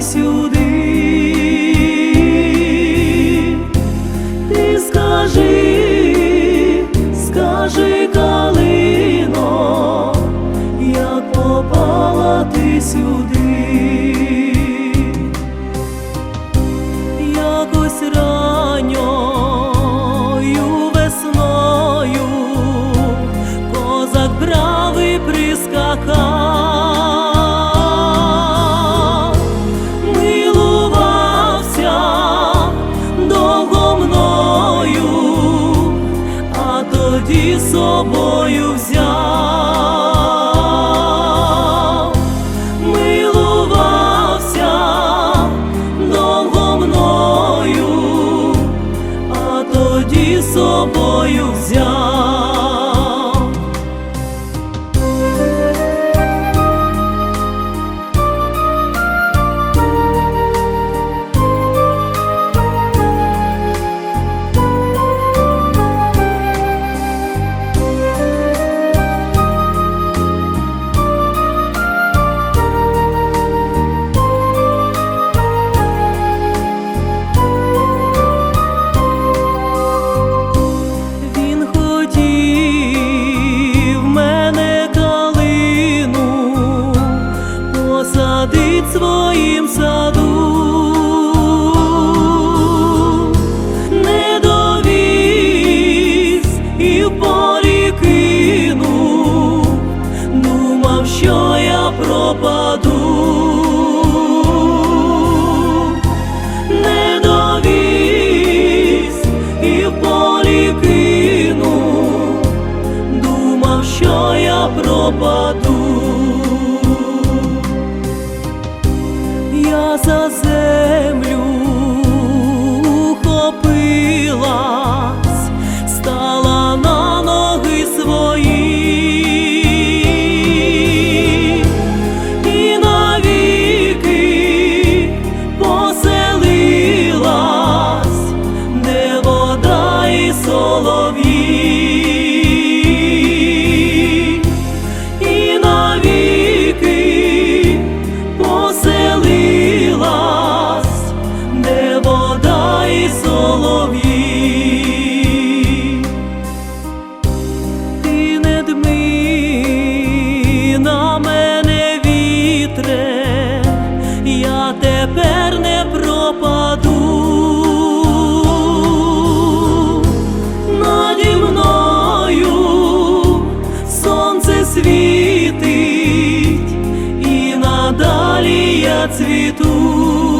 сюди, ти скажи, скажи калино, як попала ти сюди, якось ранньою весною козак бравий прискакав. yüz your so. я цвіту.